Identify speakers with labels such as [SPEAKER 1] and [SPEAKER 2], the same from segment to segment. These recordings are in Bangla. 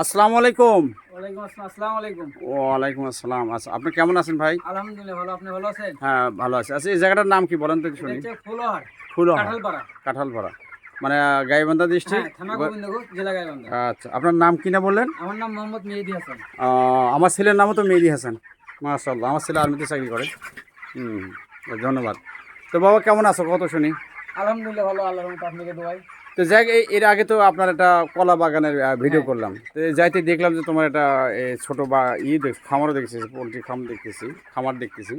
[SPEAKER 1] আসসালামু আলাইকুম।
[SPEAKER 2] ওয়ালাইকুম আসসালাম আসসালামু আলাইকুম।
[SPEAKER 1] ওয়ালাইকুম আসসালাম। আচ্ছা আপনি কেমন আছেন ভাই?
[SPEAKER 2] আলহামদুলিল্লাহ ভালো। আপনি ভালো আছেন?
[SPEAKER 1] হ্যাঁ ভালো আছি। আচ্ছা এই জায়গাটার নাম কি বলেন তো শুনি।
[SPEAKER 2] হচ্ছে ফুলহাট কাঁঠালপাড়া।
[SPEAKER 1] কাঁঠালপাড়া। মানে গাইবান্ধা
[SPEAKER 2] হ্যাঁ
[SPEAKER 1] ডিস্ট্রিক্ট
[SPEAKER 2] জেলা গাইবান্ধা।
[SPEAKER 1] আচ্ছা আপনার নাম কি না বললেন?
[SPEAKER 2] আমার নাম মোহাম্মদ মেহেদি হাসান।
[SPEAKER 1] আমার ছেলের নামও তো মেহেদি হাসান। মাশাল্লাহ আমার ছেলে আর্মিতে চাকরি করে। হুম ধন্যবাদ। তো বাবা কেমন আছো? কত শুনি।
[SPEAKER 2] আলহামদুলিল্লাহ ভালো। আল্লাহর রহমতে আপনাকে দোয়াই।
[SPEAKER 1] তো যাই এর আগে তো আপনার একটা কলা বাগানের ভিডিও
[SPEAKER 2] হ্যাঁ।
[SPEAKER 1] করলাম। তো যাইতে দেখলাম যে তোমার একটা ছোট বা ই দেখ খামারও দেখতেছি পোলট্রি খাম দেখতেছি খামার দেখতেছি।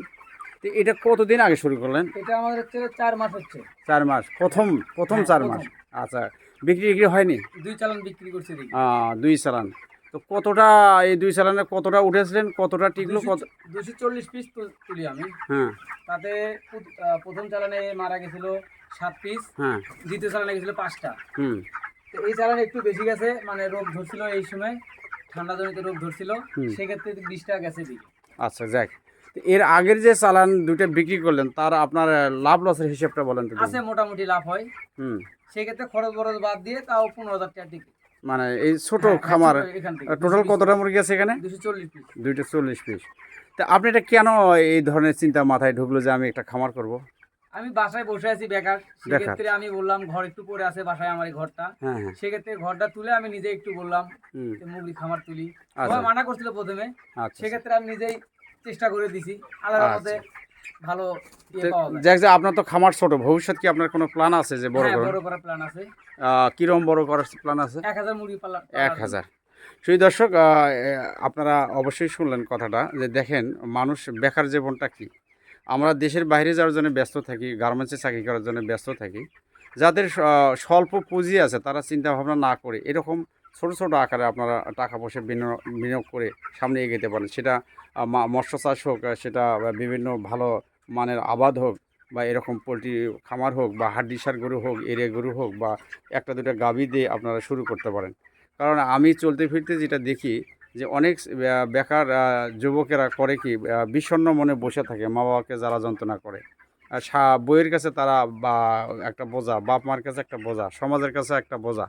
[SPEAKER 1] তো এটা কতদিন আগে শুরু করলেন?
[SPEAKER 2] এটা আমাদের হচ্ছে চার মাস হচ্ছে।
[SPEAKER 1] চার মাস। প্রথম প্রথম
[SPEAKER 2] হ্যাঁ,
[SPEAKER 1] চার মাস। আচ্ছা বিক্রি বিক্রি হয়নি?
[SPEAKER 2] দুই চালান বিক্রি করছি
[SPEAKER 1] দুই চালান। তো কতটা এই দুই চালানে কতটা উঠেছিলেন কতটা টিকলো কত
[SPEAKER 2] দুশো চল্লিশ পিস তুলি আমি।
[SPEAKER 1] হ্যাঁ।
[SPEAKER 2] তাতে প্রথ- প্রথম চালানে মারা গেছিল সাত পিস
[SPEAKER 1] হ্যাঁ।
[SPEAKER 2] দ্বিতীয় চালানে গেছিল পাঁচটা।
[SPEAKER 1] হুম।
[SPEAKER 2] তো এই চালানে একটু বেশি গেছে মানে রোগ ধরছিল এই সময় ঠান্ডা জনিত রোগ ধরছিল। সেক্ষেত্রে বিশটা গেছে দিই
[SPEAKER 1] আচ্ছা যাক। এর আগের যে চালান দুইটা বিক্রি করলেন তার আপনার লাভ লসের হিসাবটা বলেন।
[SPEAKER 2] আছে মোটামুটি লাভ হয়।
[SPEAKER 1] হুম।
[SPEAKER 2] সেক্ষেত্রে খরচ বরচ বাদ দিয়ে তাও পনেরো হাজার টাকা টিকিট
[SPEAKER 1] মানে এই ছোট
[SPEAKER 2] হ্যাঁ,
[SPEAKER 1] খামার টোটাল কতটা মুরগি আছে এখানে? দুইটা চল্লিশ পিস। তা আপনি এটা কেন এই ধরনের চিন্তা মাথায় ঢুকলো যে আমি একটা খামার করব?
[SPEAKER 2] আমি বাসায় বসে আছি বেকার। সেক্ষেত্রে আমি বললাম ঘর একটু পরে আছে বাসায় আমার এই ঘরটা।
[SPEAKER 1] হ্যাঁ হ্যাঁ।
[SPEAKER 2] সেক্ষেত্রে ঘরটা তুলে আমি নিজে একটু বললাম মুরগি খামার তুলি।
[SPEAKER 1] আচ্ছা।
[SPEAKER 2] মানা করছিল প্রথমে।
[SPEAKER 1] আচ্ছা।
[SPEAKER 2] সেক্ষেত্রে আমি নিজেই চেষ্টা করে দিছি। মধ্যে ভালো ইয়ে যায়।
[SPEAKER 1] যাক যে আপনার তো খামার ছোট। ভবিষ্যৎ কি আপনার কোনো প্ল্যান আছে যে বড়
[SPEAKER 2] হ্যাঁ বড় করার প্ল্যান আছে।
[SPEAKER 1] কিরম বড় করার প্ল্যান আছে?
[SPEAKER 2] এক হাজার মুরগি পালা
[SPEAKER 1] এক হাজার। সেই দর্শক আপনারা অবশ্যই শুনলেন কথাটা যে দেখেন মানুষ বেকার জীবনটা কি? আমরা দেশের বাইরে যাওয়ার জন্য ব্যস্ত থাকি গার্মেন্টসে চাকরি করার জন্য ব্যস্ত থাকি। যাদের স্বল্প পুঁজি আছে তারা চিন্তা ভাবনা না করে এরকম ছোট ছোট আকারে আপনারা টাকা পয়সা বিনিয়োগ বিনিয়োগ করে সামনে এগোতে পারেন। সেটা মৎস্য চাষ হোক সেটা বিভিন্ন ভালো মানের আবাদ হোক বা এরকম পোলট্রি খামার হোক বা হাড্ডিসার গরু হোক এরিয়া গরু হোক বা একটা দুটো গাভী দিয়ে আপনারা শুরু করতে পারেন। কারণ আমি চলতে ফিরতে যেটা দেখি যে অনেক বেকার যুবকেরা করে কি আহ, বিষণ্ণ মনে বসে থাকে মা বাবাকে যারা যন্ত্রণা করে। বইয়ের কাছে তারা বা, একটা বোঝা, বাপ মার কাছে একটা বোঝা, সমাজের কাছে একটা বোঝা।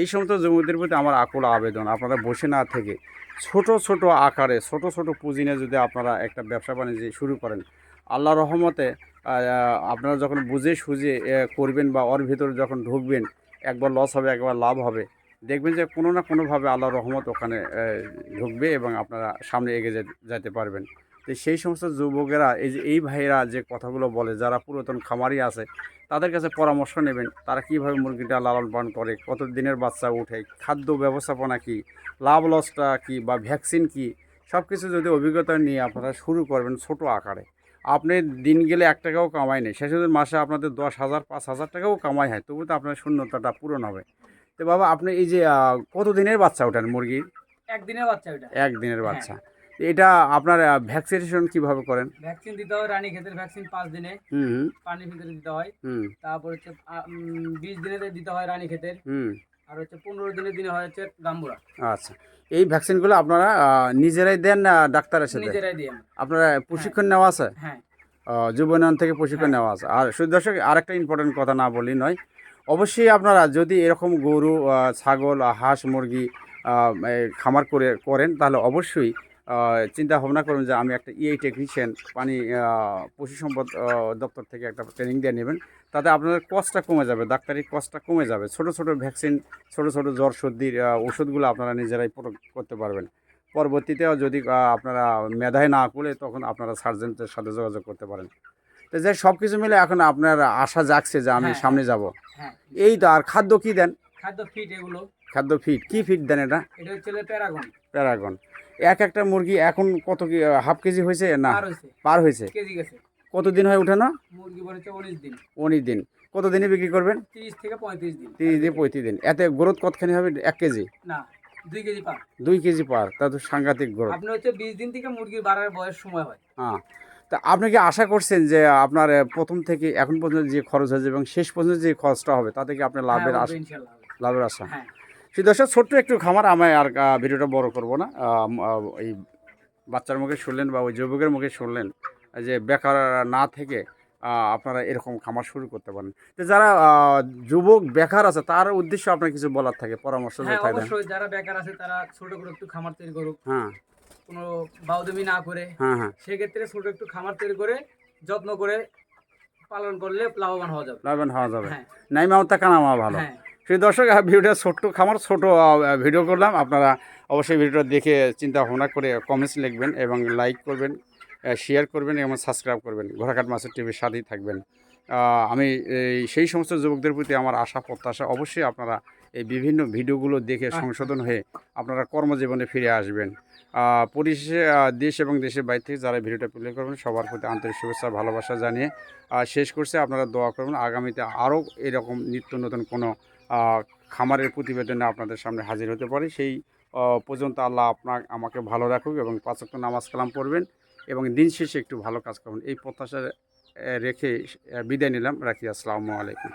[SPEAKER 1] এই সমস্ত জমিদের প্রতি আমার আকুল আবেদন, আপনারা বসে না থেকে ছোট ছোট আকারে, ছোট ছোট পুঁজি নিয়ে যদি আপনারা একটা ব্যবসা বাণিজ্য শুরু করেন আল্লাহ রহমতে আপনারা যখন বুঝে সুঝে করবেন বা ওর ভিতরে যখন ঢুকবেন, একবার লস হবে, একবার লাভ হবে, দেখবেন যে কোনো না কোনোভাবে আল্লাহর রহমত ওখানে ঢুকবে এবং আপনারা সামনে এগিয়ে যেতে পারবেন। তো সেই সমস্ত যুবকেরা এই যে এই ভাইরা যে কথাগুলো বলে যারা পুরাতন খামারি আছে তাদের কাছে পরামর্শ নেবেন তারা কীভাবে মুরগিটা লালন পালন করে কত দিনের বাচ্চা উঠে খাদ্য ব্যবস্থাপনা কী লাভ লসটা কী বা ভ্যাকসিন কী সব কিছু যদি অভিজ্ঞতা নিয়ে আপনারা শুরু করবেন ছোট আকারে। আপনি দিন গেলে এক টাকাও কামাই নেই শেষ মাসে আপনাদের দশ হাজার পাঁচ হাজার টাকাও কামাই হয় তবু তো আপনার শূন্যতাটা পূরণ হবে। তো বাবা আপনি এই যে কত দিনের বাচ্চা ওঠেন মুরগি
[SPEAKER 2] একদিনের বাচ্চা ওইটা।
[SPEAKER 1] এক দিনের বাচ্চা। এটা আপনার ভ্যাকসিনেশন কীভাবে করেন?
[SPEAKER 2] ভ্যাকসিন দিতে হয় রানী ক্ষেতের ভ্যাকসিন পাঁচ দিনে।
[SPEAKER 1] হুম
[SPEAKER 2] ভিতরে দিতে হয়। তারপর হচ্ছে বিশ দিনে দিতে হয় রানী ক্ষেতের। আর হচ্ছে পনেরো দিনের দিনে হয় হচ্ছে গাম্বুরা।
[SPEAKER 1] আচ্ছা। এই ভ্যাকসিনগুলো আপনারা নিজেরাই দেন না ডাক্তারের সাথে?
[SPEAKER 2] নিজেরাই আমরা
[SPEAKER 1] আপনারা প্রশিক্ষণ নেওয়া আছে?
[SPEAKER 2] হ্যাঁ।
[SPEAKER 1] আহ, যুব উন্নয়ন থেকে প্রশিক্ষণ নেওয়া আছে। আর শুধু দর্শক আরেকটা ইম্পর্টেন্ট কথা না বলি নয় অবশ্যই আপনারা যদি এরকম গরু ছাগল হাঁস মুরগি খামার করে করেন তাহলে অবশ্যই চিন্তা ভাবনা করুন যে আমি একটা ইআই টেকনিশিয়ান পানি পশু সম্পদ দপ্তর থেকে একটা ট্রেনিং দিয়ে নেবেন। তাতে আপনাদের কস্টটা কমে যাবে ডাক্তারি কস্টটা কমে যাবে। ছোট ছোট ভ্যাকসিন ছোট ছোট জ্বর সর্দির ওষুধগুলো আপনারা নিজেরাই প্রয়োগ করতে পারবেন। পরবর্তীতেও যদি আপনারা মেধায় না করলে তখন আপনারা সার্জেন্টের সাথে যোগাযোগ করতে পারেন। তো যে সব কিছু মিলে এখন আপনার আশা জাগছে যে আমি
[SPEAKER 2] হ্যাঁ,
[SPEAKER 1] সামনে যাব।
[SPEAKER 2] হ্যাঁ।
[SPEAKER 1] এই তো আর খাদ্য কি দেন?
[SPEAKER 2] খাদ্য ফিট এগুলো।
[SPEAKER 1] খাদ্য ফিট কি ফিট দেন এটা?
[SPEAKER 2] এটা হচ্ছে প্যারাগন
[SPEAKER 1] প্যারাগন এক একটা মুরগি এখন কত কি হাফ কেজি হয়েছে না? পার হয়েছে। কতদিন হয় উঠানো
[SPEAKER 2] মুরগি উনিশ দিন।
[SPEAKER 1] উনিশ দিন। কত দিনে বিক্রি করবেন?
[SPEAKER 2] তিরিশ থেকে পঁয়ত্রিশ দিন।
[SPEAKER 1] তিরিশ দিয়ে পঁয়ত্রিশ দিন। এতে গ্রোথ কতখানি হবে? এক কেজি?
[SPEAKER 2] না দুই কেজি পার।
[SPEAKER 1] দুই কেজি পার। তা তো সাংঘাতিক গ্রোথ
[SPEAKER 2] আপনি হচ্ছে বিশ দিন থেকে বাড়ার বয়স সময় হয়।
[SPEAKER 1] হ্যাঁ। তা আপনি কি আশা করছেন যে আপনার প্রথম থেকে এখন পর্যন্ত যে খরচ হয়েছে এবং শেষ পর্যন্ত যে খরচটা হবে তাতে কি আপনার লাভের
[SPEAKER 2] হ্যাঁ,
[SPEAKER 1] আশা?
[SPEAKER 2] ইনশাল্লাহ হবে।
[SPEAKER 1] লাভের আশা।
[SPEAKER 2] হ্যাঁ।
[SPEAKER 1] সেই দর্শক ছোট্ট একটু খামার আমি আর ভিডিওটা বড় করব না। এই বাচ্চার মুখে শুনলেন বা ওই যুবকের মুখে শুনলেন যে বেকার না থেকে আপনারা এরকম খামার শুরু করতে পারেন। তো যারা যুবক বেকার আছে তার উদ্দেশ্য আপনার কিছু বলার থাকে পরামর্শ
[SPEAKER 2] হ্যাঁ। অবশ্যই যারা বেকার আছে তারা ছোট করে একটু খামার তৈরি করুক।
[SPEAKER 1] হ্যাঁ।
[SPEAKER 2] কোনো বাউদমি না করে।
[SPEAKER 1] হ্যাঁ হ্যাঁ।
[SPEAKER 2] সেক্ষেত্রে ছোট একটু খামার তৈরি করে যত্ন করে পালন করলে লাভবান হওয়া যাবে।
[SPEAKER 1] লাভবান হওয়া যাবে।
[SPEAKER 2] হ্যাঁ।
[SPEAKER 1] নাইমাও তা কানামা ভালো।
[SPEAKER 2] হ্যাঁ।
[SPEAKER 1] সেই দর্শক ভিডিওটা ছোট্ট খামার ছোট ভিডিও করলাম। আপনারা অবশ্যই ভিডিওটা দেখে চিন্তা ভাবনা করে কমেন্টস লিখবেন এবং লাইক করবেন শেয়ার করবেন এবং সাবস্ক্রাইব করবেন। ঘোড়াঘাট মাছের টিভির সাথেই থাকবেন। আমি সেই সমস্ত যুবকদের প্রতি আমার আশা প্রত্যাশা অবশ্যই আপনারা এই বিভিন্ন ভিডিওগুলো দেখে সংশোধন হয়ে আপনারা কর্মজীবনে ফিরে আসবেন। পরিশেষে দেশ এবং দেশের বাইরে থেকে যারা ভিডিওটা প্লে করবেন সবার প্রতি আন্তরিক শুভেচ্ছা ভালোবাসা জানিয়ে শেষ করছে। আপনারা দোয়া করবেন। আগামীতে আরও এরকম নিত্য নতুন কোনো খামারের প্রতিবেদনে আপনাদের সামনে হাজির হতে পারি। সেই পর্যন্ত আল্লাহ আপনার আমাকে ভালো রাখুক এবং পাঁচক নামাজ কালাম পড়বেন এবং দিন শেষে একটু ভালো কাজ করবেন এই প্রত্যাশা রেখে বিদায় নিলাম। রাখি। আসসালামু আলাইকুম।